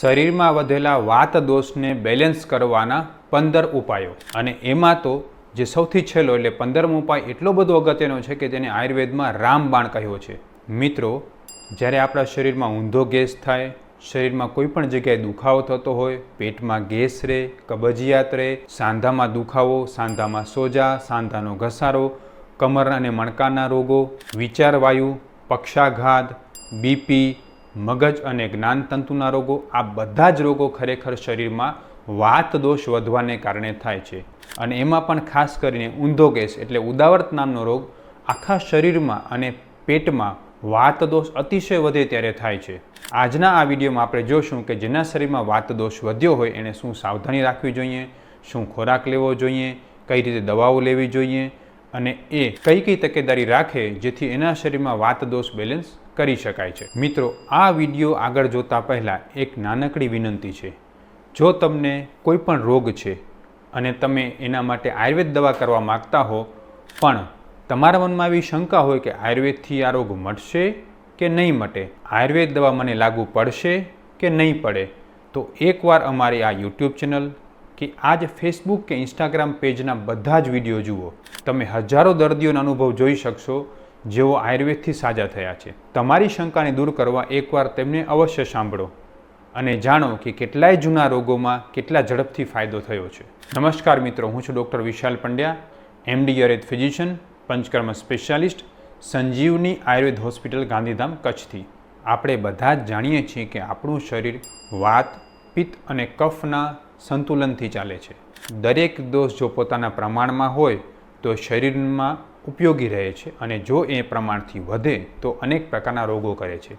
શરીરમાં વધેલા વાત દોષને બેલેન્સ કરવાના પંદર ઉપાયો. અને એમાં તો જે સૌથી છેલ્લો એટલે પંદરમો ઉપાય એટલો બધો અગત્યનો છે કે તેને આયુર્વેદમાં રામબાણ કહ્યો છે. મિત્રો, જ્યારે આપણા શરીરમાં ઊંધો ગેસ થાય, શરીરમાં કોઈ પણ જગ્યાએ દુખાવો થતો હોય, પેટમાં ગેસ રહે, કબજિયાત રહે, સાંધામાં દુખાવો, સાંધામાં સોજા, સાંધાનો ઘસારો, કમર અને મણકાના રોગો, વિચારવાયુ, પક્ષાઘાત, બીપી મગજ અને જ્ઞાનતંતુના રોગો, આ બધા જ રોગો ખરેખર શરીરમાં વાત દોષ વધવાને કારણે થાય છે. અને એમાં પણ ખાસ કરીને ઊંધો ગેસ એટલે ઉદાવર્ત નામનો રોગ આખા શરીરમાં અને પેટમાં વાત દોષ અતિશય વધે ત્યારે થાય છે. આજના આ વિડીયોમાં આપણે જોશું કે જેના શરીરમાં વાત દોષ વધ્યો હોય એને શું સાવધાની રાખવી જોઈએ, શું ખોરાક લેવો જોઈએ, કઈ રીતે દવાઓ લેવી જોઈએ અને એ કઈ કઈ તકેદારી રાખે જેથી એના શરીરમાં વાત દોષ બેલેન્સ કરી શકાય છે. મિત્રો, આ વીડિયો આગળ જોતા પહેલાં એક નાનકડી વિનંતી છે. જો તમને કોઈ પણ રોગ છે અને તમે એના માટે આયુર્વેદ દવા કરવા માગતા હો, પણ તમારા મનમાં એવી શંકા હોય કે આયુર્વેદથી આ રોગ મટશે કે નહીં મટે, આયુર્વેદ દવા મને લાગુ પડશે કે નહીં પડે, તો એકવાર અમારી આ યુટ્યુબ ચેનલ કે આ જ ફેસબુક કે ઇન્સ્ટાગ્રામ પેજના બધા જ વીડિયો જુઓ. તમે હજારો દર્દીઓના અનુભવ જોઈ શકશો જેઓ આયુર્વેદથી સાજા થયા છે. તમારી શંકાને દૂર કરવા એકવાર તેમને અવશ્ય સાંભળો અને જાણો કે કેટલાય જૂના રોગોમાં કેટલા ઝડપથી ફાયદો થયો છે. નમસ્કાર મિત્રો, હું છું doctor Vishal Pandya MD Ayurveda physician Panchakarma specialist, Sanjivani Ayurveda hospital, Gandhidham, કચ્છથી. આપણે બધા જ જાણીએ છીએ કે આપણું શરીર વાત, પિત્ત અને કફના સંતુલનથી ચાલે છે. દરેક દોષ જો પોતાના પ્રમાણમાં હોય, તો શરીરમાં ઉપયોગી રહે છે અને જો એ પ્રમાણથી વધે તો અનેક પ્રકારના રોગો કરે છે.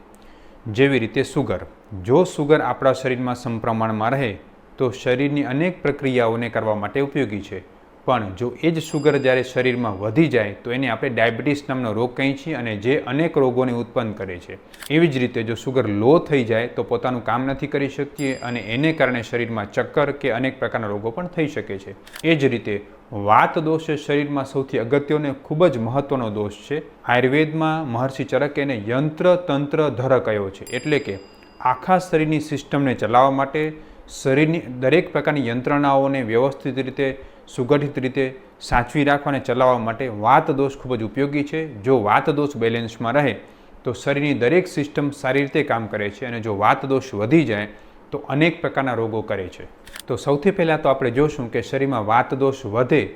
જેવી રીતે સુગર. જો સુગર આપણા શરીરમાં સમપ્રમાણમાં રહે તો શરીરની અનેક પ્રક્રિયાઓને કરવા માટે ઉપયોગી છે. પણ જો એ જ સુગર જ્યારે શરીરમાં વધી જાય તો એને આપણે ડાયાબિટીસ નામનો રોગ કહીએ છીએ અને જે અનેક રોગોને ઉત્પન્ન કરે છે. એવી જ રીતે જો સુગર લો થઈ જાય તો પોતાનું કામ નથી કરી શકીએ અને એને કારણે શરીરમાં ચક્કર કે અનેક પ્રકારના રોગો પણ થઈ શકે છે. એ જ રીતે વાત દોષ એ શરીરમાં સૌથી અગત્યનો ખૂબ જ મહત્વનો દોષ છે. આયુર્વેદમાં મહર્ષિ ચરકે એને યંત્ર તંત્ર ધર કહ્યો છે. એટલે કે આખા શરીરની સિસ્ટમને ચલાવવા માટે શરીરની દરેક પ્રકારની યંત્રણાઓને વ્યવસ્થિત રીતે, સુગઠિત રીતે સાચવી રાખવા અને ચલાવવા માટે વાત દોષ ખૂબ જ ઉપયોગી છે. જો વાત દોષ બેલેન્સમાં રહે, તો શરીરની દરેક સિસ્ટમ સારી રીતે કામ કરે છે અને જો વાત દોષ વધી જાય તો અનેક પ્રકારના રોગો કરે છે. તો સૌથી પહેલાં તો આપણે જોશું કે શરીરમાં વાત દોષ વધે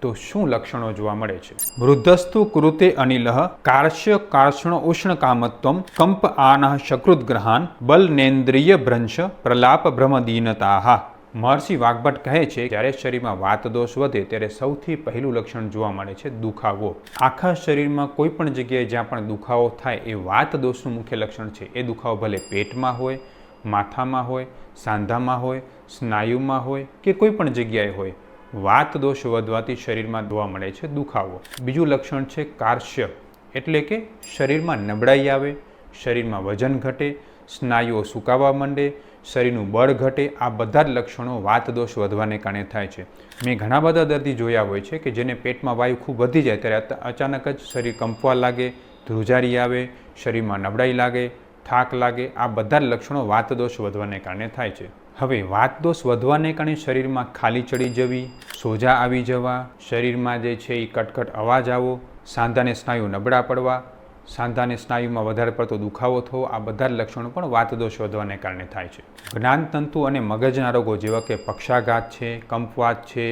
તો શું લક્ષણો જોવા મળે છે. વૃદ્ધસ્તુ કૃતે અનિલહ, કાર્શ્ય કાર્ષણ ઉષ્ણ કામત્વમ કંપ આનઃ શકૃત ગ્રહાન, બલનેન્દ્રિય ભ્રંશ, પ્રલાપ ભ્રમદીનતાહ. મહર્ષિ વાઘભટ કહે છે, જ્યારે શરીરમાં વાત દોષ વધે ત્યારે સૌથી પહેલું લક્ષણ જોવા મળે છે દુખાવો. આખા શરીરમાં કોઈ પણ જગ્યાએ જ્યાં પણ દુખાવો થાય એ વાત દોષનું મુખ્ય લક્ષણ છે. એ દુખાવો ભલે પેટમાં હોય માથામાં હોય, સાંધામાં હોય, સ્નાયુમાં હોય કે કોઈ પણ જગ્યાએ હોય, વાત દોષ વધવાથી શરીરમાં જોવા મળે છે, દુખાવો. બીજું લક્ષણ છે કાર્શ્ય. એટલે કે શરીરમાં નબળાઈ આવે, શરીરમાં વજન ઘટે, સ્નાયુઓ સુકાવા માંડે, શરીરનું બળ ઘટે, આ બધા જ લક્ષણો વાત દોષ વધવાને કારણે થાય છે. મેં ઘણા બધા દર્દી જોયા હોય છે કે જેને પેટમાં વાયુ ખૂબ વધી જાય, ત્યારે અચાનક જ શરીર કંપવા લાગે, ધ્રુજારી આવે, શરીરમાં નબળાઈ લાગે થાક લાગે, આ બધા લક્ષણો વાત દોષ વધવાને કારણે થાય છે. હવે વાત દોષ વધવાને કારણે શરીરમાં ખાલી ચડી જવી, સોજા આવી જવા, શરીરમાં જે છે એ કટકટ અવાજ આવો સાંધાને સ્નાયુ નબળા પડવા, સાંધાને સ્નાયુમાં વધારે પડતો દુખાવો થવો, આ બધા લક્ષણો પણ વાતદોષ વધવાને કારણે થાય છે. જ્ઞાનતંતુ અને મગજના રોગો જેવા કે પક્ષાઘાત છે, કંપવાત છે,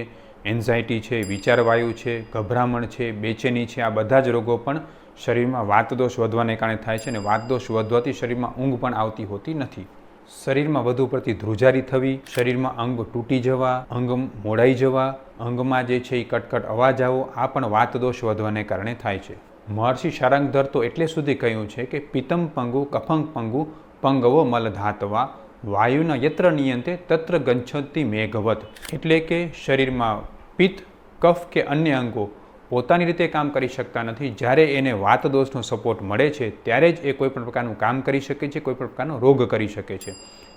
એન્ઝાયટી છે, વિચારવાયુ છે, ગભરામણ છે, બેચેની છે, આ બધા જ રોગો પણ શરીરમાં વાતદોષ વધવાને કારણે થાય છે અને વાતદોષ વધવાથી શરીરમાં ઊંઘ પણ આવતી હોતી નથી. શરીરમાં વધુ પડતી ધ્રુજારી થવી, શરીરમાં અંગ તૂટી જવા, અંગ મોડાઈ જવા, અંગમાં જે છે એ કટકટ અવાજ આવો આ પણ વાતદોષ વધવાને કારણે થાય છે. મહર્ષિ શારંગધર તો એટલે સુધી કહ્યું છે કે પિતમ પંગુ કફંગ પંગુ, પંગવો મલધાતવા વાયુના યત્ર નિયંતે તત્ર ગંછતી મેઘવત. એટલે કે શરીરમાં પિત્ત, કફ કે અન્ય અંગો પોતાની રીતે કામ કરી શકતા નથી. જ્યારે એને વાત દોષનો સપોર્ટ મળે છે, ત્યારે જ એ કોઈપણ પ્રકારનું કામ કરી શકે છે, કોઈ પણ પ્રકારનો રોગ કરી શકે છે.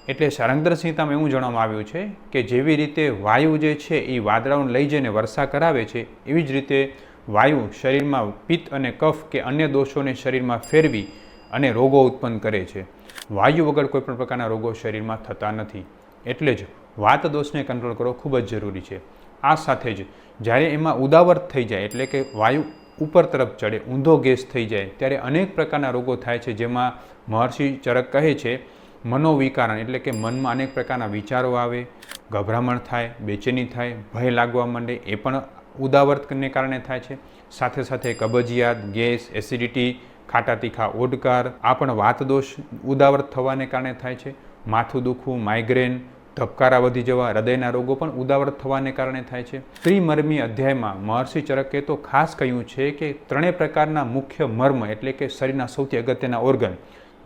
એટલે સારંગદર સંહિતામાં એવું જણાવવામાં આવ્યું છે કે જેવી રીતે વાયુ જે છે એ વાદળાઓને લઈ જઈને વર્ષા કરાવે છે, એવી જ રીતે વાયુ શરીરમાં પિત્ત અને કફ કે અન્ય દોષોને શરીરમાં ફેરવી અને રોગો ઉત્પન્ન કરે છે. વાયુ વગર કોઈપણ પ્રકારના રોગો શરીરમાં થતા નથી. એટલે જ વાત દોષને કંટ્રોલ કરવો ખૂબ જ જરૂરી છે. આ સાથે જ જ્યારે એમાં ઉદાવર્ત થઈ જાય, એટલે કે વાયુ ઉપર તરફ ચડે, ઊંધો ગેસ થઈ જાય, ત્યારે અનેક પ્રકારના રોગો થાય છે, જેમાં મહર્ષિ ચરક કહે છે, મનોવિકારણ એટલે કે મનમાં અનેક પ્રકારના વિચારો આવે, ગભરામણ થાય, બેચેની થાય, ભય લાગવા માંડે, એ પણ ઉદાવર્તને કારણે થાય છે. સાથે સાથે કબજિયાત, ગેસ, એસિડિટી, ખાટા તીખા, ઓડકાર, આ પણ વાતદોષ ઉદાવર્ત થવાને કારણે થાય છે. માથું દુખવું માઇગ્રેન ધબકારા વધી જવા હૃદયના રોગો પણ ઉદાવર્ત થવાને કારણે થાય છે. ત્રિમર્મી અધ્યાયમાં મહર્ષિ ચરકે તો ખાસ કહ્યું છે કે ત્રણેય પ્રકારના મુખ્ય મર્મ એટલે કે શરીરના સૌથી અગત્યના ઓર્ગન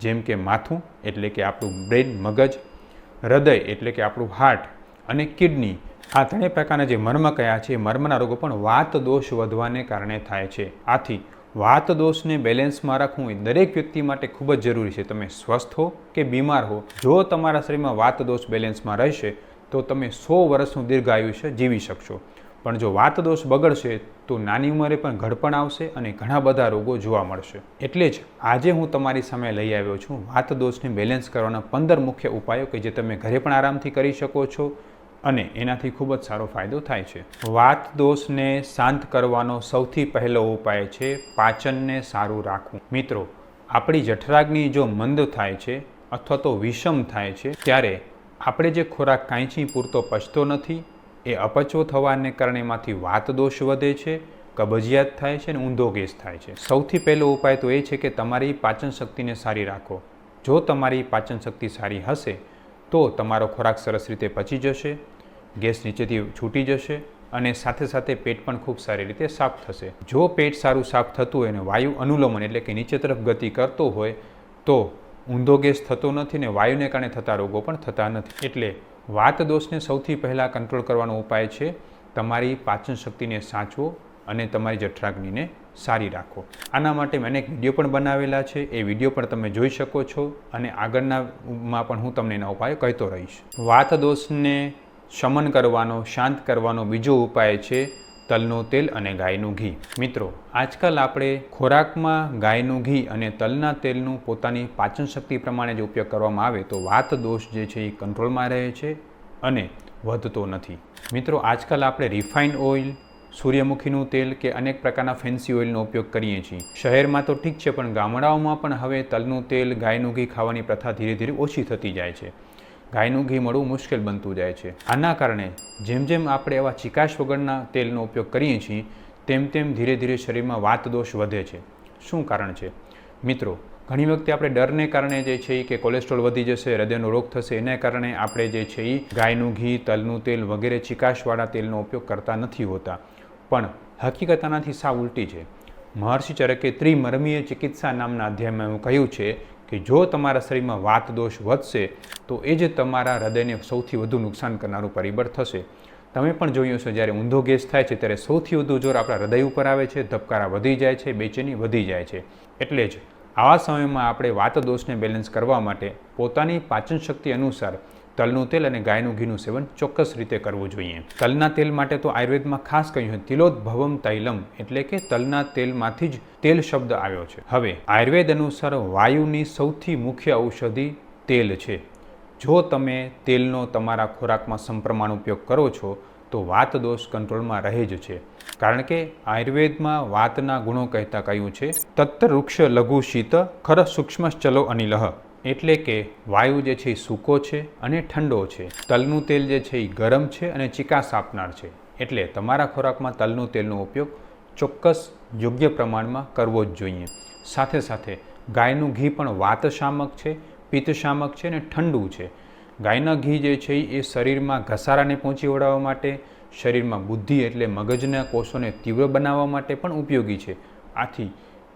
જેમ કે માથું એટલે કે આપણું બ્રેન મગજ, હૃદય એટલે કે આપણું હાર્ટ અને કિડની આ ત્રણેય પ્રકારના જે મર્મ કયા છે મર્મના રોગો પણ વાત દોષ વધવાને કારણે થાય છે. આથી વાત દોષને બેલેન્સમાં રાખવું એ દરેક વ્યક્તિ માટે ખૂબ જ જરૂરી છે. તમે સ્વસ્થ હો કે બીમાર હો, જો તમારા શરીરમાં વાત દોષ બેલેન્સમાં રહેશે, તો તમે સો વર્ષનું દીર્ઘ આયુષ્ય જીવી શકશો. પણ જો વાત દોષ બગડશે, તો નાની ઉંમરે પણ ઘડપણ આવશે અને ઘણા બધા રોગો જોવા મળશે. એટલે જ આજે હું તમારી સામે લઈ આવ્યો છું વાત દોષને બેલેન્સ કરવાના પંદર મુખ્ય ઉપાયો કે જે તમે ઘરે પણ આરામથી કરી શકો છો અને એનાથી ખૂબ જ સારો ફાયદો થાય છે. વાત દોષને શાંત કરવાનો સૌથી પહેલો ઉપાય છે પાચનને સારું રાખવું. મિત્રો, આપણી જઠરાગ્નિ જો મંદ થાય છે અથવા તો વિષમ થાય છે, ત્યારે આપણે જે ખોરાક કાંઈથી પૂરતો પચતો નથી, એ અપચો થવાને કારણે એમાંથી વાત દોષ વધે છે, કબજિયાત થાય છે અને ઊંધો ગેસ થાય છે. સૌથી પહેલો ઉપાય તો એ છે કે તમારી પાચન શક્તિને સારી રાખો. જો તમારી પાચન શક્તિ સારી હશે, તો તમારો ખોરાક સરસ રીતે પચી જશે ગેસ નીચેથી છૂટી જશે અને સાથે સાથે પેટ પણ ખૂબ સારી રીતે સાફ થશે. જો પેટ સારું સાફ થતું હોય અને વાયુ અનુલોમન એટલે કે નીચે તરફ ગતિ કરતો હોય, તો ઊંધો ગેસ થતો નથી ને વાયુને કારણે થતા રોગો પણ થતા નથી. એટલે વાત દોષને સૌથી પહેલાં કંટ્રોલ કરવાનો ઉપાય છે, તમારી પાચન શક્તિને સાચવો અને તમારી જઠરાગ્નિને સારી રાખો. આના માટે મેં એક વીડિયો પણ બનાવેલા છે, એ વીડિયો પણ તમે જોઈ શકો છો અને આગળનામાં પણ હું તમને એના ઉપાય કહેતો રહીશ. વાત દોષને શમન કરવાનો, શાંત કરવાનો બીજો ઉપાય છે તલનું તેલ અને ગાયનું ઘી. મિત્રો, આજકાલ આપણે ખોરાકમાં ગાયનું ઘી અને તલના તેલનું પોતાની પાચન શક્તિ પ્રમાણે જો ઉપયોગ કરવામાં આવે તો વાત દોષ જે છે એ કંટ્રોલમાં રહે છે અને વધતો નથી. મિત્રો, આજકાલ આપણે રિફાઇન્ડ ઓઇલ, સૂર્યમુખીનું તેલ કે અનેક પ્રકારના ફેન્સી ઓઇલનો ઉપયોગ કરીએ છીએ. શહેરમાં તો ઠીક છે, પણ ગામડાઓમાં પણ હવે તલનું તેલ, ગાયનું ઘી ખાવાની પ્રથા ધીરે ધીરે ઓછી થતી જાય છે. ગાયનું ઘી મળવું મુશ્કેલ બનતું જાય છે. આના કારણે જેમ જેમ આપણે એવા ચિકાશ વગરના તેલનો ઉપયોગ કરીએ છીએ, તેમ તેમ ધીરે ધીરે શરીરમાં વાત દોષ વધે છે. શું કારણ છે? મિત્રો, ઘણી વખતે આપણે ડરને કારણે જે છે કે કોલેસ્ટ્રોલ વધી જશે, હૃદયનો રોગ થશે, એને કારણે આપણે જે છે એ ગાયનું ઘી, તલનું તેલ વગેરે ચિકાશવાળા તેલનો ઉપયોગ કરતા નથી હોતા. પણ હકીકત આનાથી સાવ ઉલટી છે. મહર્ષિ ચરકે ત્રિમર્મીય ચિકિત્સા નામના અધ્યાયમાં એવું કહ્યું છે કે જો તમારા શરીરમાં વાત દોષ વધશે, તો એ જ તમારા હૃદયને સૌથી વધુ નુકસાન કરનારું પરિબળ થશે. તમે પણ જોયું હશે, જ્યારે ઊંધો ગેસ થાય છે, ત્યારે સૌથી વધુ જોર આપણા હૃદય ઉપર આવે છે, ધબકારા વધી જાય છે, બેચેની વધી જાય છે. એટલે જ આવા સમયમાં આપણે વાત દોષને બેલેન્સ કરવા માટે પોતાની પાચન શક્તિ અનુસાર તલનું તેલ અને ગાયનું ઘીનું સેવન ચોક્કસ રીતે કરવું જોઈએ. તલના તેલ માટે તો આયુર્વેદમાં ખાસ કહ્યું, તિલોદભવમ તૈલમ એટલે કે તલના તેલમાંથી જ તેલ શબ્દ આવ્યો છે. હવે, આયુર્વેદ અનુસાર વાયુની સૌથી મુખ્ય ઔષધિ તેલ છે. જો તમે તેલનો તમારા ખોરાકમાં સમપ્રમાણ ઉપયોગ કરો છો, તો વાત દોષ કંટ્રોલમાં રહે જ છે. કારણ કે આયુર્વેદમાં વાતના ગુણો કહેતા કહ્યું છે તત્ત વૃક્ષ લઘુ શીત ખર સૂક્ષ્મ ચલો અનિલહ એટલે કે વાયુ જે છે એ સૂકો છે અને ઠંડો છે. તલનું તેલ જે છે એ ગરમ છે અને ચિકાસ આપનાર છે. એટલે તમારા ખોરાકમાં તલનું તેલનો ઉપયોગ ચોક્કસ યોગ્ય પ્રમાણમાં કરવો જ જોઈએ. સાથે સાથે ગાયનું ઘી પણ વાતશામક છે, પિત્તશામક છે અને ઠંડુ છે. ગાયના ઘી જે છે એ શરીરમાં ઘસારાને પહોંચી વળાવવા માટે, શરીરમાં બુદ્ધિ એટલે મગજના કોષોને તીવ્ર બનાવવા માટે પણ ઉપયોગી છે. આથી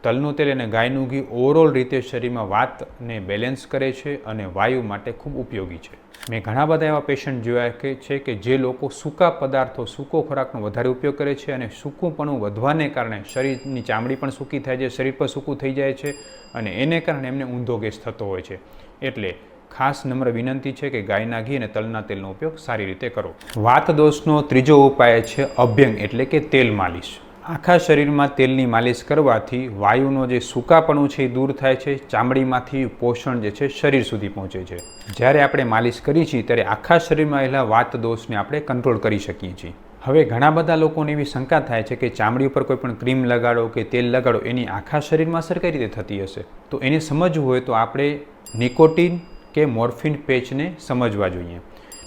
તલનું તેલ અને ગાયનું ઘી ઓવરઓલ રીતે શરીરમાં વાતને બેલેન્સ કરે છે અને વાયુ માટે ખૂબ ઉપયોગી છે. મેં ઘણા બધા એવા પેશન્ટ જોયા કે છે કે જે લોકો સૂકા પદાર્થો, સૂકો ખોરાકનો વધારે ઉપયોગ કરે છે અને સૂકુંપણું વધવાને કારણે શરીરની ચામડી પણ સૂકી થાય છે, શરીર પણ સૂકું થઈ જાય છે અને એને કારણે એમને ઊંધો ગેસ થતો હોય છે. એટલે ખાસ નમ્ર વિનંતી છે કે ગાયના ઘી અને તલના તેલનો ઉપયોગ સારી રીતે કરો. વાત દોષનો ત્રીજો ઉપાય છે અભ્યંગ એટલે કે તેલ માલિશ આખા શરીરમાં તેલની માલિશ કરવાથી વાયુનો જે સૂકાપણું છે એ દૂર થાય છે, ચામડીમાંથી પોષણ જે છે શરીર સુધી પહોંચે છે. જ્યારે આપણે માલિશ કરીએ છીએ, ત્યારે આખા શરીરમાં રહેલા વાત દોષને આપણે કંટ્રોલ કરી શકીએ છીએ. હવે ઘણા બધા લોકોને એવી શંકા થાય છે કે ચામડી ઉપર કોઈ પણ ક્રીમ લગાડો કે તેલ લગાડો, એની આખા શરીરમાં અસર કઈ રીતે થતી હશે? તો એને સમજવું હોય તો આપણે નિકોટિન કે મોર્ફિન પેચને સમજવા જોઈએ.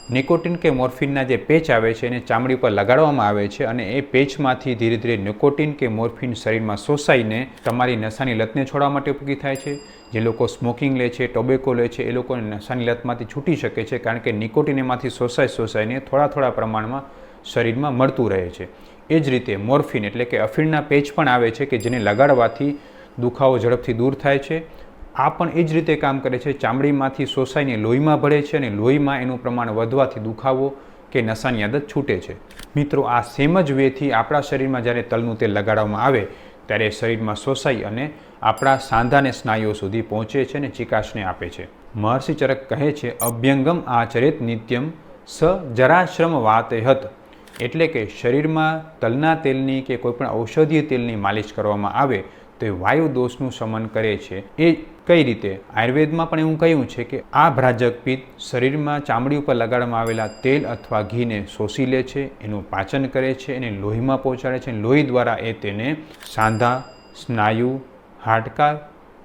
નિકોટિન કે મોર્ફિનના જે પેચ આવે છે એને ચામડી પર લગાડવામાં આવે છે અને એ પેચમાંથી ધીરે ધીરે નિકોટિન કે મોર્ફિન શરીરમાં શોષાઈને તમારી નશાની લતને છોડવા માટે ઉપયોગી થાય છે. જે લોકો સ્મોકિંગ લે છે, ટોબેકો લે છે, એ લોકોને નશાની લતમાંથી છૂટી શકે છે કારણ કે નિકોટિન એમાંથી શોષાઈ શોષાઈને થોડા થોડા પ્રમાણમાં શરીરમાં મળતું રહે છે. એ જ રીતે મોર્ફિન એટલે કે અફીણના પેચ પણ આવે છે કે જેને લગાડવાથી દુખાવો ઝડપથી દૂર થાય છે. આ પણ એ જ રીતે કામ કરે છે, ચામડીમાંથી શોષાઈને લોહીમાં ભળે છે અને લોહીમાં એનું પ્રમાણ વધવાથી દુખાવો કે નશાની આદત છૂટે છે. મિત્રો, આ સેમ જ વેથી આપણા શરીરમાં જ્યારે તલનું તેલ લગાડવામાં આવે, ત્યારે શરીરમાં શોષાઈ અને આપણા સાંધાને સ્નાયુઓ સુધી પહોંચે છે અને ચિકાસને આપે છે. મહર્ષિ ચરક કહે છે, અભ્યંગમ આચરિત નિત્યમ સ જરાશ્રમ વાત હત. એટલે કે શરીરમાં તલના તેલની કે કોઈપણ ઔષધીય તેલની માલિશ કરવામાં આવે, તો એ વાયુ દોષનું શમન કરે છે. એ કઈ રીતે? આયુર્વેદમાં પણ એવું કહ્યું છે કે આ ભ્રાજક પિત્ત શરીરમાં ચામડી ઉપર લગાડવામાં આવેલા તેલ અથવા ઘીને શોષી લે છે, એનું પાચન કરે છે, એને લોહીમાં પહોંચાડે છે, લોહી દ્વારા એ તેને સાંધા, સ્નાયુ, હાડકા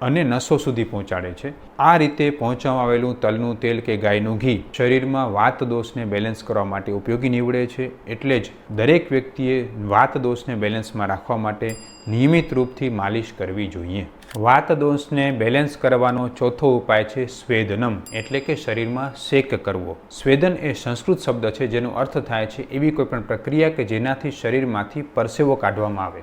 અને નસો સુધી પહોંચાડે છે. આ રીતે પહોંચવામાં આવેલું તલનું તેલ કે ગાયનું ઘી શરીરમાં વાત દોષને બેલેન્સ કરવા માટે ઉપયોગી નીવડે છે, એટલે જ દરેક વ્યક્તિએ વાત દોષને બેલેન્સમાં રાખવા માટે નિયમિત રૂપથી માલિશ કરવી જોઈએ. વાત દોષને બેલેન્સ કરવાનો ચોથો ઉપાય છે સ્વેદનમ, એટલે કે શરીરમાં શેક કરવો. સ્વેદન એ સંસ્કૃત શબ્દ છે જેનો અર્થ થાય છે એવી કોઈપણ પ્રક્રિયા કે જેનાથી શરીરમાંથી પરસેવો કાઢવામાં આવે.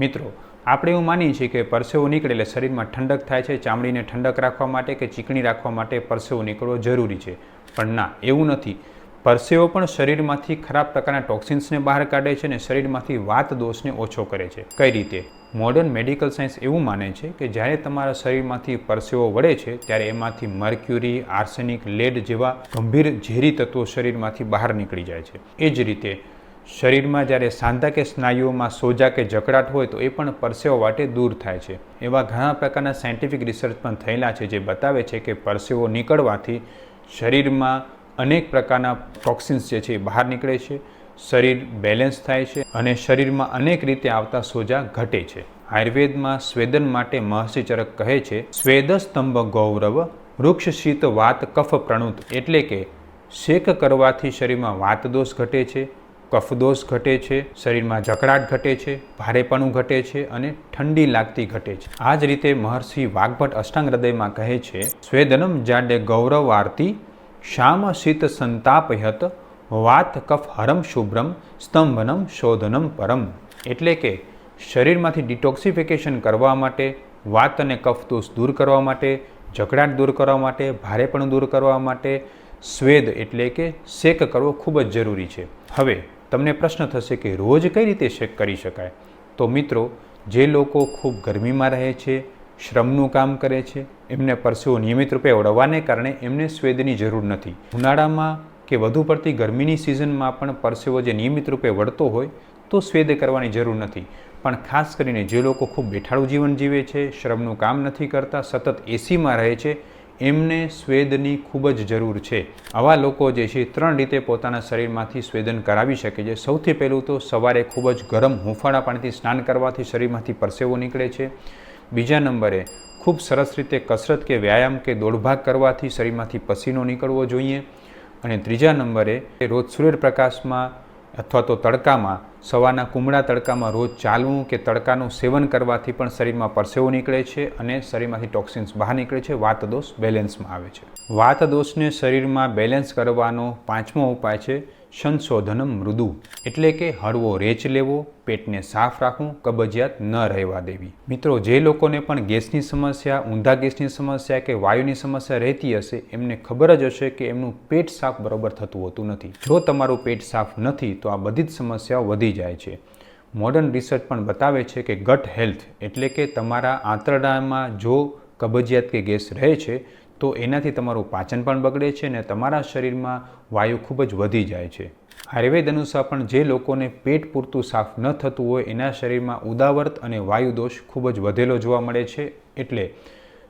મિત્રો આપણે એવું માનીએ છીએ કે પરસેવો નીકળે એટલે શરીરમાં ઠંડક થાય છે, ચામડીને ઠંડક રાખવા માટે કે ચીકણી રાખવા માટે પરસેવો નીકળવો જરૂરી છે. પણ ના, એવું નથી. પરસેવો પણ શરીરમાંથી ખરાબ પ્રકારના ટોક્સિન્સને બહાર કાઢે છે અને શરીરમાંથી વાત દોષને ઓછો કરે છે. કઈ રીતે? મોડર્ન મેડિકલ સાયન્સ એવું માને છે કે જ્યારે તમારા શરીરમાંથી પરસેવો વળે છે, ત્યારે એમાંથી મર્ક્યુરી, આર્સેનિક, લેડ જેવા ગંભીર ઝેરી તત્વો શરીરમાંથી બહાર નીકળી જાય છે. એ જ રીતે શરીરમાં જ્યારે સાંધા કે સ્નાયુઓમાં સોજા કે જકડાટ હોય તો એ પણ પરસેવો વાટે દૂર થાય છે. એવા ઘણા પ્રકારના સાયન્ટિફિક રિસર્ચ પણ થયેલા છે જે બતાવે છે કે પરસેવો નીકળવાથી શરીરમાં અનેક પ્રકારના ટોક્સિન્સ જે છે એ બહાર નીકળે છે, શરીર બેલેન્સ થાય છે અને શરીરમાં અનેક રીતે આવતા સોજા ઘટે છે. આયુર્વેદમાં સ્વેદન માટે મહર્ષિ ચરક કહે છે, સ્વેદસ્તંભ ગૌરવ વૃક્ષ શીત વાત કફ પ્રણુત એટલે કે શેક કરવાથી શરીરમાં વાત દોષ ઘટે છે કફદોષ ઘટે છે, શરીરમાં જકડાટ ઘટે છે, ભારેપણું ઘટે છે અને ઠંડી લાગતી ઘટે છે. આ જ રીતે મહર્ષિ વાઘભટ અષ્ટાંગ હૃદયમાં કહે છે, સ્વેદનમ જાડે ગૌરવ આરતી શ્યામ શીત સંતાપયત વાત કફ હરમ શુભ્રમ સ્તંભનમ શોધનમ પરમ. એટલે કે શરીરમાંથી ડિટોક્સિફિકેશન કરવા માટે, વાત અને કફ દોષ દૂર કરવા માટે, જકડાટ દૂર કરવા માટે, ભારેપણું દૂર કરવા માટે સ્વેદ એટલે કે શેક કરવો ખૂબ જ જરૂરી છે. હવે, તમને પ્રશ્ન થશે કે રોજ કઈ રીતે શેક કરી શકાય? તો મિત્રો, જે લોકો ખૂબ ગરમીમાં રહે છે, શ્રમનું કામ કરે છે, એમને પરસેવો નિયમિત રૂપે ઓળવવાને કારણે એમને સ્વેદની જરૂર નથી. ઉનાળામાં કે વધુ પડતી ગરમીની સિઝનમાં પણ પરસેવો જે નિયમિત રૂપે વળતો હોય, તો સ્વેદ કરવાની જરૂર નથી. પણ ખાસ કરીને જે લોકો ખૂબ બેઠાડું જીવન જીવે છે, શ્રમનું કામ નથી કરતા, સતત એસીમાં રહે છે એમને સ્વેદની ખૂબ જ જરૂર છે. આવા લોકો જે છે, ત્રણ રીતે પોતાના શરીરમાંથી સ્વેદન કરાવી શકે છે. સૌથી પહેલું તો સવારે ખૂબ જ ગરમ હુંફાળા પાણીથી સ્નાન કરવાથી શરીરમાંથી પરસેવો નીકળે છે. બીજા નંબરે, ખૂબ સરસ રીતે કસરત કે વ્યાયામ કે દોડભાગ કરવાથી શરીરમાંથી પસીનો નીકળવો જોઈએ. અને ત્રીજા નંબરે, રોજ સૂર્યપ્રકાશમાં અથવા તો તડકામાં, સવારના કુમળા તડકામાં રોજ ચાલવું કે તડકાનું સેવન કરવાથી પણ શરીરમાં પરસેવો નીકળે છે અને શરીરમાંથી ટોક્સિન્સ બહાર નીકળે છે. વાત દોષ બેલેન્સમાં આવે છે. વાત દોષને શરીરમાં બેલેન્સ કરવાનો પાંચમો ઉપાય છે સંશોધનમ મૃદુ, એટલે કે હળવો રેચ લેવો, પેટને સાફ રાખવું, કબજિયાત ન રહેવા દેવી. મિત્રો, જે લોકોને પણ ગેસની સમસ્યા, ઊંધા ગેસની સમસ્યા કે વાયુની સમસ્યા રહેતી હશે, એમને ખબર જ હશે કે એમનું પેટ સાફ બરોબર થતું હોતું નથી. જો તમારું પેટ સાફ નથી, તો આ બધી જ સમસ્યાઓ વધી જાય છે. મોડર્ન રિસર્ચ પણ બતાવે છે કે ગટ હેલ્થ, એટલે કે તમારા આંતરડામાં જો કબજિયાત કે ગેસ રહે છે તો એનાથી તમારું પાચન પણ બગડે છે અને તમારા શરીરમાં વાયુ ખૂબ જ વધી જાય છે. આયુર્વેદ અનુસાર પણ જે લોકોને પેટ પૂરતું સાફ ન થતું હોય એના શરીરમાં ઉદાવર્ત અને વાયુ દોષ ખૂબ જ વધેલો જોવા મળે છે. એટલે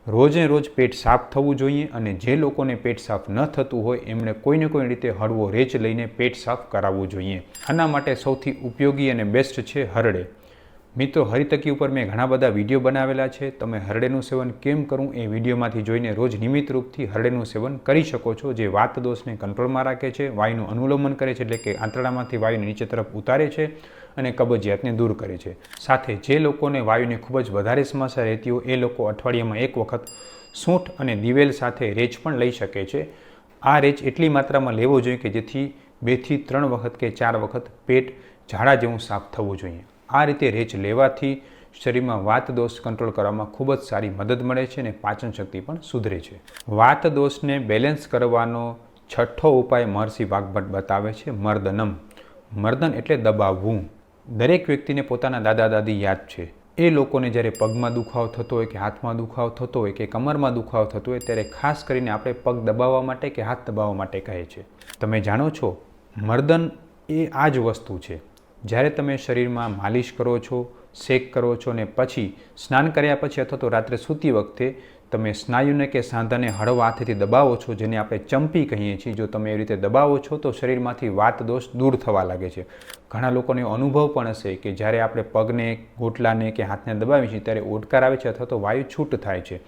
રોજે રોજ પેટ સાફ થવું જોઈએ અને જે લોકોને પેટ સાફ ન થતું હોય એમણે કોઈને કોઈ રીતે હળવો રેચ લઈને પેટ સાફ કરાવવું જોઈએ. આના માટે સૌથી ઉપયોગી અને બેસ્ટ છે હરડે. મિત્રો, હરિતકી ઉપર મેં ઘણા બધા વીડિયો બનાવેલા છે. તમે હરડેનું સેવન કેમ કરવું એ વિડીયોમાંથી જોઈને રોજ નિયમિત રૂપથી હરડેનું સેવન કરી શકો છો, જે વાત દોષને કંટ્રોલમાં રાખે છે, વાયુનું અનુલોમન કરે છે, એટલે કે આંતરડામાંથી વાયુને નીચે તરફ ઉતારે છે અને કબજિયાતને દૂર કરે છે. સાથે જે લોકોને વાયુની ખૂબ જ વધારે સમસ્યા રહેતી હોય, એ લોકો અઠવાડિયામાં એક વખત સૂંઠ અને દિવેલ સાથે રેચ પણ લઈ શકે છે. આ રેચ એટલી માત્રામાં લેવો જોઈએ કે જેથી બેથી ત્રણ વખત કે ચાર વખત પેટ ઝાડા જેવું સાફ થવું જોઈએ. આ રીતે રેચ લેવાથી શરીરમાં વાત દોષ કંટ્રોલ કરવામાં ખૂબ જ સારી મદદ મળે છે અને પાચન શક્તિ પણ સુધરે છે. વાત દોષને બેલેન્સ કરવાનો છઠ્ઠો ઉપાય મહર્ષિ વાઘભટ્ટ બતાવે છે, મર્દનમ. મર્દન એટલે દબાવવું. દરેક વ્યક્તિને પોતાના દાદા દાદી યાદ છે. એ લોકોને જ્યારે પગમાં દુખાવો થતો હોય કે હાથમાં દુખાવો થતો હોય કે કમરમાં દુખાવો થતો હોય ત્યારે ખાસ કરીને આપણે પગ દબાવવા માટે કે હાથ દબાવવા માટે કહે છે. તમે જાણો છો, મર્દન એ આ જ વસ્તુ છે. જ્યારે તમે શરીરમાં માલિશ કરો છો, શેક કરો છો ને પછી સ્નાન કર્યા પછી અથવા તો રાત્રે સૂતી વખતે તમે સ્નાયુને કે સાંધાને હળવા હાથેથી દબાવો છો, જેને આપણે ચંપી કહીએ છીએ. જો તમે એ રીતે દબાવો છો તો શરીરમાંથી વાત દોષ દૂર થવા લાગે છે. ઘણા લોકોને અનુભવ પણ હશે કે જ્યારે આપણે પગને, ગોટલાને કે હાથને દબાવીએ છીએ ત્યારે ઓડકાર આવે છે અથવા તો વાયુ છૂટ થાય છે.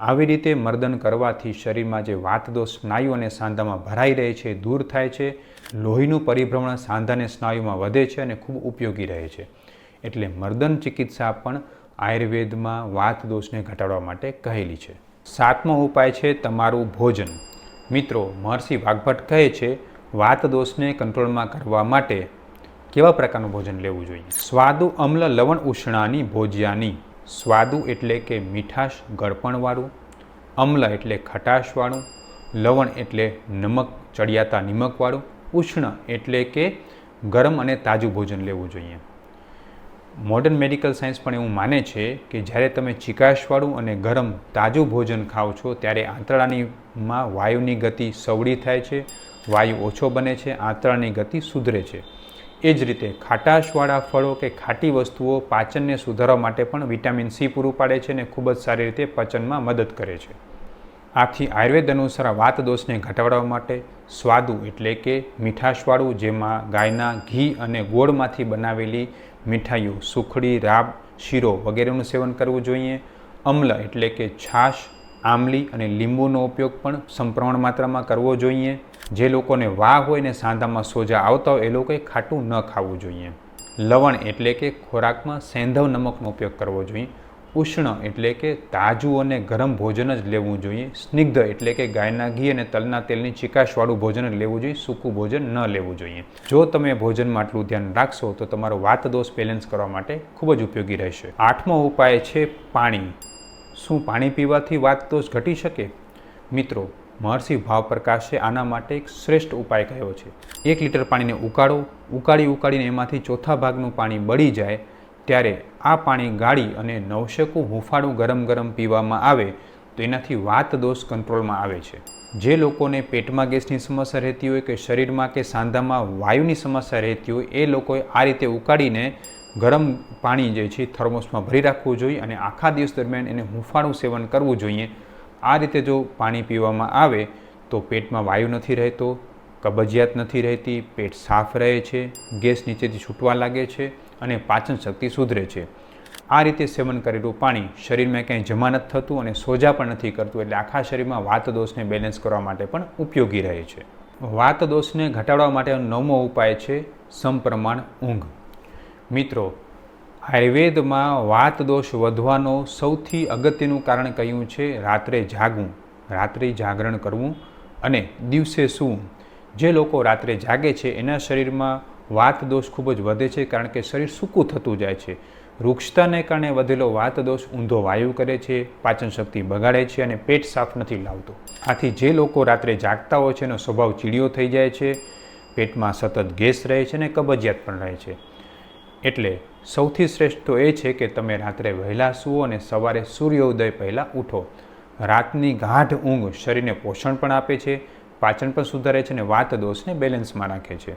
આવી રીતે મર્દન કરવાથી શરીરમાં જે વાતદોષ, સ્નાયુ અને સાંધામાં ભરાઈ રહે છે, દૂર થાય છે, લોહીનું પરિભ્રમણ સાંધા અને સ્નાયુમાં વધે છે અને ખૂબ ઉપયોગી રહે છે. એટલે મર્દન ચિકિત્સા પણ આયુર્વેદમાં વાત દોષને ઘટાડવા માટે કહેલી છે. સાતમો ઉપાય છે તમારું ભોજન. મિત્રો, મહર્ષિ વાઘભટ્ટ કહે છે વાત દોષને કંટ્રોલમાં કરવા માટે કેવા પ્રકારનું ભોજન લેવું જોઈએ? સ્વાદુ, અમ્લ, લવણ ઉષ્ણાની ભોજ્યાની. સ્વાદુ એટલે કે મીઠાશ ગળપણવાળું, અમ્લ એટલે ખટાશવાળું, લવણ એટલે નમક ચડિયાતા નિમકવાળું, ઉષ્ણ એટલે કે ગરમ અને તાજું ભોજન લેવું જોઈએ. મોડર્ન મેડિકલ સાયન્સ પણ એવું માને છે કે જ્યારે તમે ચિકાશવાળું અને ગરમ તાજું ભોજન ખાઓ છો, ત્યારે આંતરડાનીમાં વાયુની ગતિ સવડી થાય છે, વાયુ ઓછો બને છે, આંતરડાની ગતિ સુધરે છે. એ જ રીતે ખાટાશવાળા ફળો કે ખાટી વસ્તુઓ પાચનને સુધારવા માટે પણ વિટામિન સી પૂરું પાડે છે અને ખૂબ જ સારી રીતે પચનમાં મદદ કરે છે. આથી આયુર્વેદ અનુસાર વાત દોષને ઘટાડવા માટે સ્વાદુ એટલે કે મીઠાશવાળું, જેમાં ગાયના ઘી અને ગોળમાંથી બનાવેલી મીઠાઈઓ, સુખડી, રાબ, શીરો વગેરેનું સેવન કરવું જોઈએ. અમ્લ એટલે કે છાશ આમલી અને લીંબુનો ઉપયોગ પણ સંપ્રમણ માત્રામાં કરવો જોઈએ. જે લોકોને વાહ હોય ને સાંધામાં સોજા આવતા હોય, એ લોકોએ ખાટું ન ખાવું જોઈએ. લવણ એટલે કે ખોરાકમાં સેંધવ નમકનો ઉપયોગ કરવો જોઈએ. ઉષ્ણ એટલે કે તાજું અને ગરમ ભોજન જ લેવું જોઈએ. સ્નિગ્ધ એટલે કે ગાયના ઘી અને તલના તેલની ચિકાશવાળું ભોજન જ લેવું જોઈએ. સૂકું ભોજન ન લેવું જોઈએ. જો તમે ભોજનમાં આટલું ધ્યાન રાખશો, તો તમારો વાત દોષ બેલેન્સ કરવા માટે ખૂબ જ ઉપયોગી રહેશે. આઠમો ઉપાય છે પાણી. શું પાણી પીવાથી વાતદોષ ઘટી શકે? મિત્રો, મહર્ષિ ભાવપ્રકાશે આના માટે એક શ્રેષ્ઠ ઉપાય કહ્યો છે? એક લીટર પાણીને ઉકાળો, ઉકાળી ઉકાળીને એમાંથી ચોથા ભાગનું પાણી બળી જાય, ત્યારે આ પાણી ગાળી અને નવશેકું હુંફાળું ગરમ ગરમ પીવામાં આવે, તો એનાથી વાત દોષ કંટ્રોલમાં આવે છે. જે લોકોને પેટમાં ગેસની સમસ્યા રહેતી હોય કે શરીરમાં કે સાંધામાં વાયુની સમસ્યા રહેતી હોય, એ લોકોએ આ રીતે ઉકાળીને ગરમ પાણી જે છે થર્મોસમાં ભરી રાખવું જોઈએ અને આખા દિવસ દરમિયાન એને હુંફાળું સેવન કરવું જોઈએ. આ રીતે જો પાણી પીવામાં આવે તો પેટમાં વાયુ નથી રહેતો, કબજિયાત નથી રહેતી, પેટ સાફ રહે છે, ગેસ નીચેથી છૂટવા લાગે છે અને પાચન શક્તિ સુધરે છે. આ રીતે સેવન કરેલું પાણી શરીરમાં ક્યાંય જમા નથી થતું અને સોજા પણ નથી કરતું એટલે આખા શરીરમાં વાત દોષને બેલેન્સ કરવા માટે પણ ઉપયોગી રહે છે. વાત દોષને ઘટાડવા માટે નવમો ઉપાય છે સમપ્રમાણ ઊંઘ. મિત્રો, આયુર્વેદમાં વાત દોષ વધવાનો સૌથી અગત્યનું કારણ કહ્યું છે? રાત્રે જાગવું, રાત્રે જાગરણ કરવું અને દિવસે સૂવું. જે લોકો રાત્રે જાગે છે, એના શરીરમાં વાત દોષ ખૂબ જ વધે છે, કારણ કે શરીર સૂકું થતું જાય છે. વૃક્ષતાને કારણે વધેલો વાત દોષ ઊંધો વાયુ કરે છે, પાચન શક્તિ બગાડે છે અને પેટ સાફ નથી લાવતો. આથી જે લોકો રાત્રે જાગતા હોય છે, એનો સ્વભાવ ચીડિયો થઈ જાય છે, પેટમાં સતત ગેસ રહે છે અને કબજિયાત પણ રહે છે. એટલે સૌથી શ્રેષ્ઠ તો એ છે કે તમે રાત્રે વહેલા સૂવો અને સવારે સૂર્યોદય પહેલાં ઉઠો. રાતની ગાઢ ઊંઘ શરીરને પોષણ પણ આપે છે, પાચન પણ સુધારે છે અને વાત દોષને બેલેન્સમાં રાખે છે.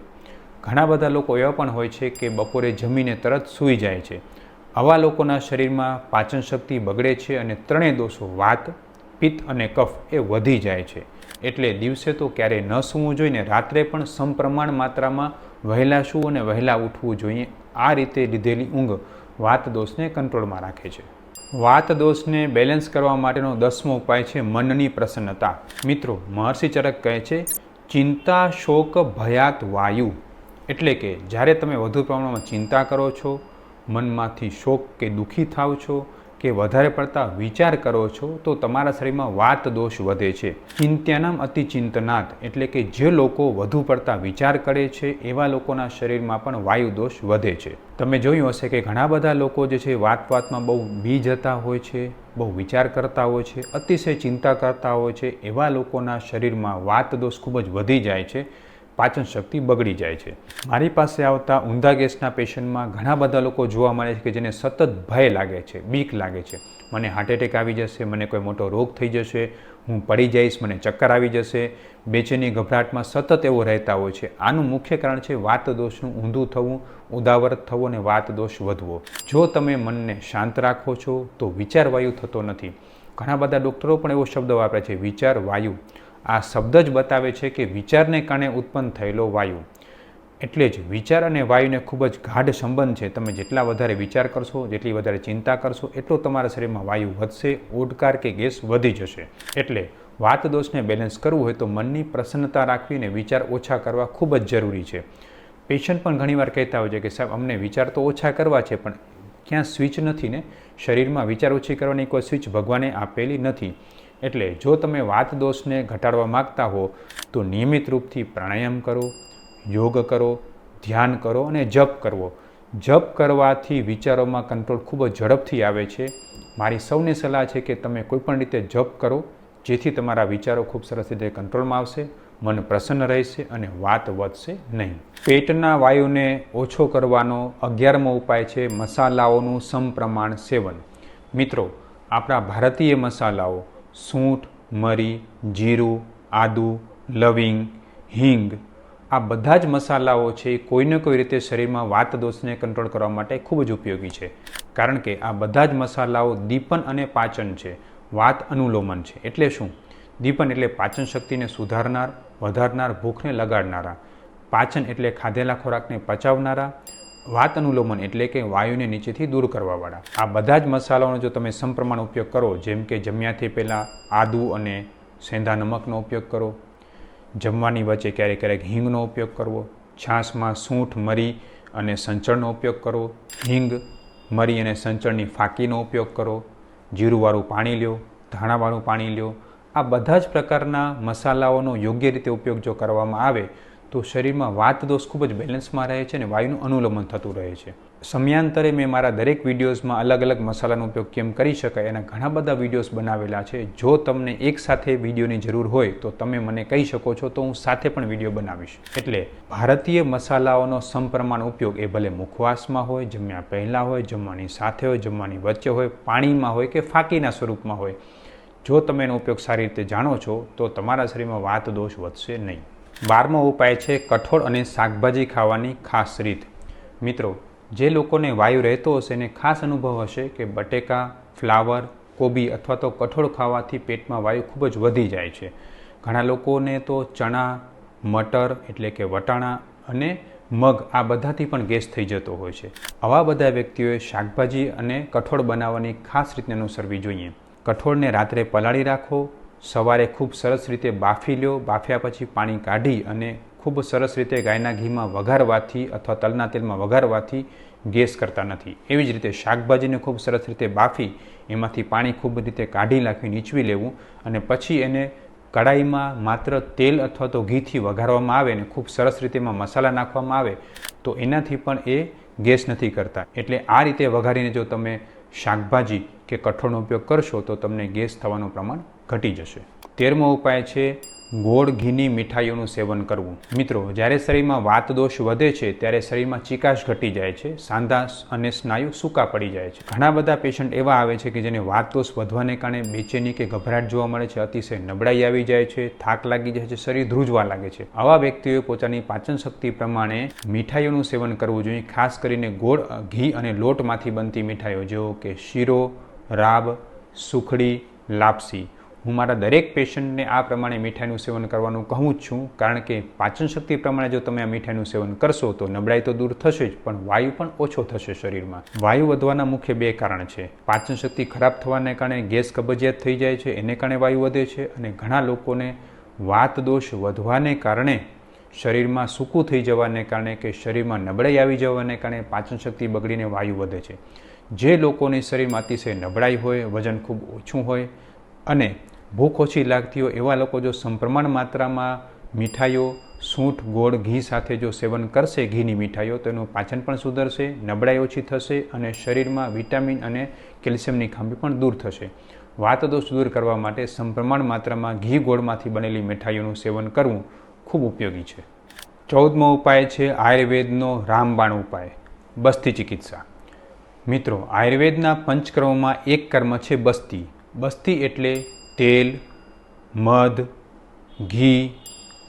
ઘણા બધા લોકો એવા પણ હોય છે કે બપોરે જમીને તરત સૂઈ જાય છે. આવા લોકોના શરીરમાં પાચન શક્તિ બગડે છે અને ત્રણેય દોષો વાત, પિત્ત અને કફ એ વધી જાય છે. એટલે દિવસે તો ક્યારેય ન સૂવું જોઈએ ને રાત્રે પણ સમપ્રમાણ માત્રામાં વહેલા સૂવું અને વહેલા ઉઠવું જોઈએ. આ રીતે લીધેલી ઊંઘ વાત દોષને કંટ્રોલમાં રાખે છે. વાત દોષને બેલેન્સ કરવા માટેનો દસમો ઉપાય છે મનની પ્રસન્નતા. મિત્રો, મહર્ષિ ચરક કહે છે, ચિંતા શોક ભયાત વાયુ. એટલે કે જ્યારે તમે વધુ પ્રમાણમાં ચિંતા કરો છો, મનમાંથી શોક કે દુઃખી થાવ છો કે વધારે પડતા વિચાર કરો છો તો તમારા શરીરમાં વાત દોષ વધે છે. ચિંત્યાનામ અતિ ચિંતનાથ એટલે કે જે લોકો વધુ પડતા વિચાર કરે છે, એવા લોકોના શરીરમાં પણ વાયુ દોષ વધે છે. તમે જોયું હશે કે ઘણા બધા લોકો જે છે વાત વાતમાં બહુ બી જતા હોય છે, બહુ વિચાર કરતા હોય છે, અતિશય ચિંતા કરતા હોય છે, એવા લોકોના શરીરમાં વાત દોષ ખૂબ જ વધી જાય છે. પાચન શક્તિ બગડી જાય છે. મારી પાસે આવતા ઊંધા ગેસના પેશન્ટમાં ઘણા બધા લોકો જોવા મળે છે કે જેને સતત ભય લાગે છે, બીક લાગે છે. મને હાર્ટ એટેક આવી જશે, મને કોઈ મોટો રોગ થઈ જશે, હું પડી જઈશ, મને ચક્કર આવી જશે. બેચેની ગભરાટમાં સતત એવો રહેતા હોય છે. આનું મુખ્ય કારણ છે વાત દોષનું ઊંધું થવું ઉદાવરત થવું અને વાત દોષ વધવો. જો તમે મનને શાંત રાખો છો, તો વિચાર વાયુ થતો નથી. ઘણા બધા ડૉક્ટરો પણ એવો શબ્દ વાપરે છે, વિચાર વાયુ. આ શબ્દ જ બતાવે છે કે વિચારને કારણે ઉત્પન્ન થયેલો વાયુ. એટલે જ વિચાર અને વાયુને ખૂબ જ ગાઢ સંબંધ છે. તમે જેટલા વધારે વિચાર કરશો, જેટલી વધારે ચિંતા કરશો, એટલો તમારા શરીરમાં વાયુ વધશે ઓડકાર કે ગેસ વધી જશે. એટલે વાત દોષને બેલેન્સ કરવું હોય તો મનની પ્રસન્નતા રાખવી અને વિચાર ઓછા કરવા ખૂબ જ જરૂરી છે. પેશન્ટ પણ ઘણીવાર કહેતા હોય છે કે, સાહેબ, અમને વિચાર તો ઓછા કરવા છે, પણ ક્યાં સ્વિચ નથી ને? શરીરમાં વિચાર ઓછી કરવાની કોઈ સ્વિચ ભગવાને આપેલી નથી. એટલે જો તમે વાત દોષને ઘટાડવા માગતા હો, તો નિયમિત રૂપથી પ્રાણાયામ કરો, યોગ કરો, ધ્યાન કરો અને જપ કરવો. જપ કરવાથી વિચારોમાં કંટ્રોલ ખૂબ જ ઝડપથી આવે છે. મારી સૌને સલાહ છે કે તમે કોઈપણ રીતે જપ કરો, જેથી તમારા વિચારો ખૂબ સરસ રીતે કંટ્રોલમાં આવશે, મન પ્રસન્ન રહેશે અને વાત વધશે નહીં. પેટના વાયુને ઓછો કરવાનો અગિયારમો ઉપાય છે મસાલાઓનું સમપ્રમાણ સેવન. મિત્રો, આપણા ભારતીય મસાલાઓ સૂંઠ, મરી, જીરું, આદું, લવિંગ, હિંગ આ બધા જ મસાલાઓ છે કોઈને કોઈ રીતે શરીરમાં વાત દોષને કંટ્રોલ કરવા માટે ખૂબ જ ઉપયોગી છે. કારણ કે આ બધા જ મસાલાઓ દીપન અને પાચન છે. વાત અનુલોમન છે. એટલે શું? દીપન એટલે પાચન શક્તિને સુધારનાર, વધારનાર, ભૂખને લગાડનારા. પાચન એટલે ખાધેલા ખોરાકને પચાવનારા વાત અનુલોમન એટલે કે વાયુને નીચેથી દૂર કરવાવાળા. આ બધા જ મસાલાઓનો જો તમે સમપ્રમાણ ઉપયોગ કરો, જેમ કે જમ્યાથી પહેલાં આદુ અને સેંધા નમકનો ઉપયોગ કરો, જમવાની વચ્ચે ક્યારેક ક્યારેક હિંગનો ઉપયોગ કરવો, છાશમાં સૂંઠ મરી અને સંચળનો ઉપયોગ કરો, હિંગ, મરી અને સંચળની ફાંકીનો ઉપયોગ કરો, જીરુંવાળું પાણી લ્યો, ધાણાવાળું પાણી લ્યો. આ બધા જ પ્રકારના મસાલાઓનો યોગ્ય રીતે ઉપયોગ જો કરવામાં આવે તો શરીરમાં વાત દોષ ખૂબ જ બેલેન્સમાં રહે છે અને વાયુનું અનુલમન થતું રહે છે. સમયાંતરે મેં મારા દરેક વિડીયોઝમાં અલગ અલગ મસાલાનો ઉપયોગ કેમ કરી શકાય એના ઘણા બધા વિડીયોઝ બનાવેલા છે. જો તમને એક સાથે વિડીયોની જરૂર હોય તો તમે મને કહી શકો છો તો હું સાથે પણ વીડિયો બનાવીશ. એટલે ભારતીય મસાલાઓનો સમપ્રમાણ ઉપયોગ એ ભલે મુખવાસમાં હોય, જમ્યા પહેલાં હોય, જમવાની સાથે હોય, જમવાની વચ્ચે હોય, પાણીમાં હોય કે ફાંકીના સ્વરૂપમાં હોય. જો તમે એનો ઉપયોગ સારી રીતે જાણો છો તો તમારા શરીરમાં વાત દોષ વધશે નહીં. બારમો ઉપાય છે કઠોળ અને શાકભાજી ખાવાની ખાસ રીત. મિત્રો, જે લોકોને વાયુ રહેતો હશે એને ખાસ અનુભવ હશે કે બટેકા, ફ્લાવર, કોબી અથવા તો કઠોળ ખાવાથી પેટમાં વાયુ ખૂબ જ વધી જાય છે. ઘણા લોકોને તો ચણા, મટર એટલે કે વટાણા અને મગ આ બધાથી પણ ગેસ થઈ જતો હોય છે. આવા બધા વ્યક્તિઓએ શાકભાજી અને કઠોળ બનાવવાની ખાસ રીતને અનુસરવી જોઈએ. કઠોળને રાત્રે પલાળી રાખો સવારે ખૂબ સરસ રીતે બાફી લ્યો, બાફ્યા પછી પાણી કાઢી અને ખૂબ સરસ રીતે ગાયના ઘીમાં વઘારવાથી અથવા તલના તેલમાં વઘારવાથી ગેસ કરતા નથી. એવી જ રીતે શાકભાજીને ખૂબ સરસ રીતે બાફી, એમાંથી પાણી ખૂબ રીતે કાઢી નાખી નીચવી લેવું અને પછી એને કડાઈમાં માત્ર તેલ અથવા તો ઘીથી વઘારવામાં આવે ને ખૂબ સરસ રીતે એમાં મસાલા નાખવામાં આવે, તો એનાથી પણ એ ગેસ નથી કરતા. એટલે આ રીતે વઘારીને જો તમે શાકભાજી કે કઠોળનો ઉપયોગ કરશો, તો તમને ગેસ થવાનું પ્રમાણ ઘટી જશે. તેરમો ઉપાય છે ગોળ ઘીની મીઠાઈઓનું સેવન કરવું. મિત્રો, જ્યારે શરીરમાં વાત દોષ વધે છે, ત્યારે શરીરમાં ચિકાશ ઘટી જાય છે, સાંધા અને સ્નાયુ સૂકા પડી જાય છે. ઘણા બધા પેશન્ટ એવા આવે છે કે જેને વાત દોષ વધવાને કારણે બેચેની કે ગભરાટ જોવા મળે છે, અતિશય નબળાઈ આવી જાય છે, થાક લાગી જાય છે, શરીર ધ્રુજવા લાગે છે. આવા વ્યક્તિઓએ પોતાની પાચન શક્તિ પ્રમાણે મીઠાઈઓનું સેવન કરવું જોઈએ, ખાસ કરીને ગોળ ઘી અને લોટમાંથી બનતી મીઠાઈઓ જેવો કે શીરો, રાબ, સુખડી, લાપસી. હું મારા દરેક પેશન્ટને આ પ્રમાણે મીઠાઈનું સેવન કરવાનું કહું જ છું. કારણ કે પાચન શક્તિ પ્રમાણે જો તમે આ મીઠાઈનું સેવન કરશો તો નબળાઈ તો દૂર થશે જ, પણ વાયુ પણ ઓછો થશે શરીરમાં. વાયુ વધવાના મુખ્ય બે કારણ છે. પાચન શક્તિ ખરાબ થવાને કારણે ગેસ કબજિયાત થઈ જાય છે, એને કારણે વાયુ વધે છે અને ઘણા લોકોને વાત દોષ વધવાને કારણે શરીરમાં સૂકું થઈ જવાને કારણે કે શરીરમાં નબળાઈ આવી જવાને કારણે પાચન શક્તિ બગડીને વાયુ વધે છે. જે લોકોની શરીરમાં અતિશય નબળાઈ હોય, વજન ખૂબ ઓછું હોય અને ભૂખ ઓછી લાગતી હોય એવા લોકો જો સંપ્રમાણ માત્રામાં મીઠાઈઓ, સૂંઠ, ગોળ, ઘી સાથે જો સેવન કરશે, ઘીની મીઠાઈઓ, તો એનું પાચન પણ સુધરશે, નબળાઈ ઓછી થશે અને શરીરમાં વિટામિન અને કેલ્શિયમની ખામી પણ દૂર થશે. વાત દોષ દૂર કરવા માટે સંપ્રમાણ માત્રામાં ઘી ગોળમાંથી બનેલી મીઠાઈઓનું સેવન કરવું ખૂબ ઉપયોગી છે. ચૌદમો ઉપાય છે આયુર્વેદનો રામબાણ ઉપાય, બસ્તી ચિકિત્સા. મિત્રો, આયુર્વેદના પંચકર્મમાં એક કર્મ છે બસ્તી. બસ્તી એટલે તેલ, મધ, ઘી,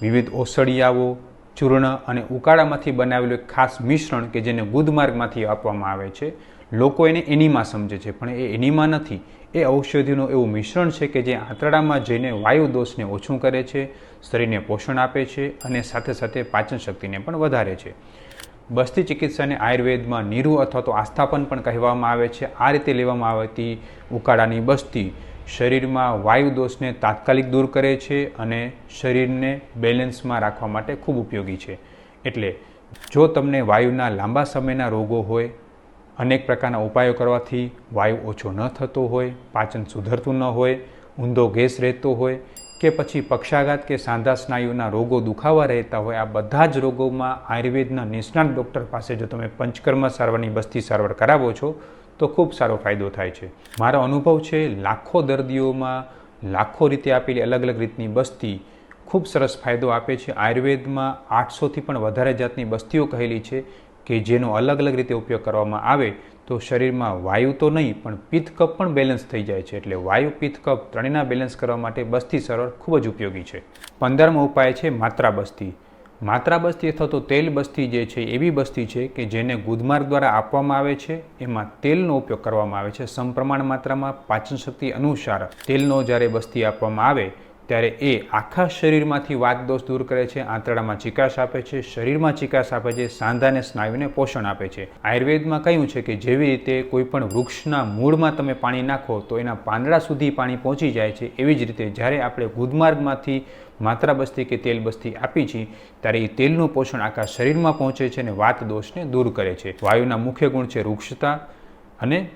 વિવિધ ઓસળિયાઓ ચૂર્ણ અને ઉકાળામાંથી બનાવેલું એક ખાસ મિશ્રણ કે જેને બુદ્ધમાર્ગમાંથી આપવામાં આવે છે, લોકો એને એનીમાં સમજે છે. પણ એ એનીમાં નથી. એ ઔષધિનું એવું મિશ્રણ છે કે જે આંતરડામાં જઈને વાયુ દોષને ઓછું કરે છે, શરીરને પોષણ આપે છે અને સાથે સાથે પાચન શક્તિને પણ વધારે છે. બસ્તી ચિકિત્સાને આયુર્વેદમાં નીરુ અથવા તો આસ્થાપન પણ કહેવામાં આવે છે. આ રીતે લેવામાં આવતી ઉકાળાની બસ્તી શરીરમાં વાયુ દોષને તાત્કાલિક દૂર કરે છે અને શરીરને બેલેન્સમાં રાખવા માટે ખૂબ ઉપયોગી છે. એટલે જો તમને વાયુના લાંબા સમયના રોગો હોય, અનેક પ્રકારના ઉપાયો કરવાથી વાયુ ઓછો ન થતો હોય, પાચન સુધરતું ન હોય, ઊંધો ગેસ રહેતો હોય કે પછી પક્ષાઘાત કે સાંધા સ્નાયુના રોગો દુખાવા રહેતા હોય, આ બધા જ રોગોમાં આયુર્વેદના નિષ્ણાત ડૉક્ટર પાસે જો તમે પંચકર્મ સારવારની બસ્તી સારવાર કરાવો છો તો ખૂબ સારો ફાયદો થાય છે. મારો અનુભવ છે, લાખો દર્દીઓમાં લાખો રીતે આપેલી અલગ અલગ રીતની બસ્તી ખૂબ સરસ ફાયદો આપે છે. આયુર્વેદમાં આઠસોથી પણ વધારે જાતની બસ્તીઓ કહેલી છે કે જેનો અલગ અલગ રીતે ઉપયોગ કરવામાં આવે તો શરીરમાં વાયુ તો નહીં, પણ પિત્ત પણ બેલેન્સ થઈ જાય છે. એટલે વાયુ, પિત્ત ત્રણેયના બેલેન્સ કરવા માટે બસ્તી સરળ ખૂબ જ ઉપયોગી છે. પંદરમો ઉપાય છે, માત્રા બસ્તી. માત્રા બસ્તી અથવા તો તેલ બસ્તી જે છે, એવી બસ્તી છે કે જેને ગુદમાર્ગ દ્વારા આપવામાં આવે છે, એમાં તેલનો ઉપયોગ કરવામાં આવે છે. સમપ્રમાણ માત્રામાં પાચન શક્તિ અનુસાર તેલનો જ્યારે બસ્તી આપવામાં આવે ત્યારે એ આખા શરીરમાંથી વાત દોષ દૂર કરે છે, આંતરડામાં ચિકાશ આપે છે, શરીરમાં ચિકાશ આપે છે, સાંધાને સ્નાયુને પોષણ આપે છે. આયુર્વેદમાં કહ્યું છે કે જેવી રીતે કોઈ પણ વૃક્ષના મૂળમાં તમે પાણી નાખો, તો એના પાંદડા સુધી પાણી પહોંચી જાય છે. એવી જ રીતે જ્યારે આપણે ગુદમાર્ગમાંથી માત્રા બસ્તી કે તેલ બસ્તી આપી છીએ, ત્યારે એ તેલનું પોષણ આખા શરીરમાં પહોંચે છે અને વાત દોષને દૂર કરે છે. વાયુના મુખ્ય ગુણ છે વૃક્ષતા અને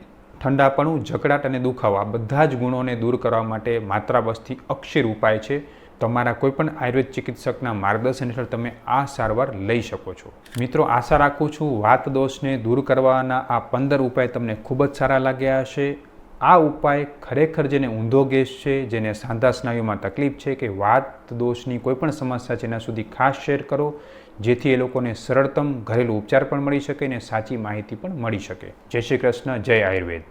ઠંડાપણું, જકડાટ અને દુખાવો આ બધા જ ગુણોને દૂર કરવા માટે માત્રા બસથી અક્ષર ઉપાય છે. તમારા કોઈપણ આયુર્વેદ ચિકિત્સકના માર્ગદર્શન હેઠળ તમે આ સારવાર લઈ શકો છો. મિત્રો, આશા રાખું છું વાત દોષને દૂર કરવાના આ પંદર ઉપાય તમને ખૂબ જ સારા લાગ્યા હશે. આ ઉપાય ખરેખર જેને ઊંધો ગેસ છે, જેને સાંધા સ્નાયુમાં તકલીફ છે કે વાત દોષની કોઈપણ સમસ્યા છે, એના સુધી ખાસ શેર કરો, જેથી એ લોકોને સરળતમ ઘરેલું ઉપચાર પણ મળી શકે અને સાચી માહિતી પણ મળી શકે. જય શ્રી કૃષ્ણ, જય આયુર્વેદ.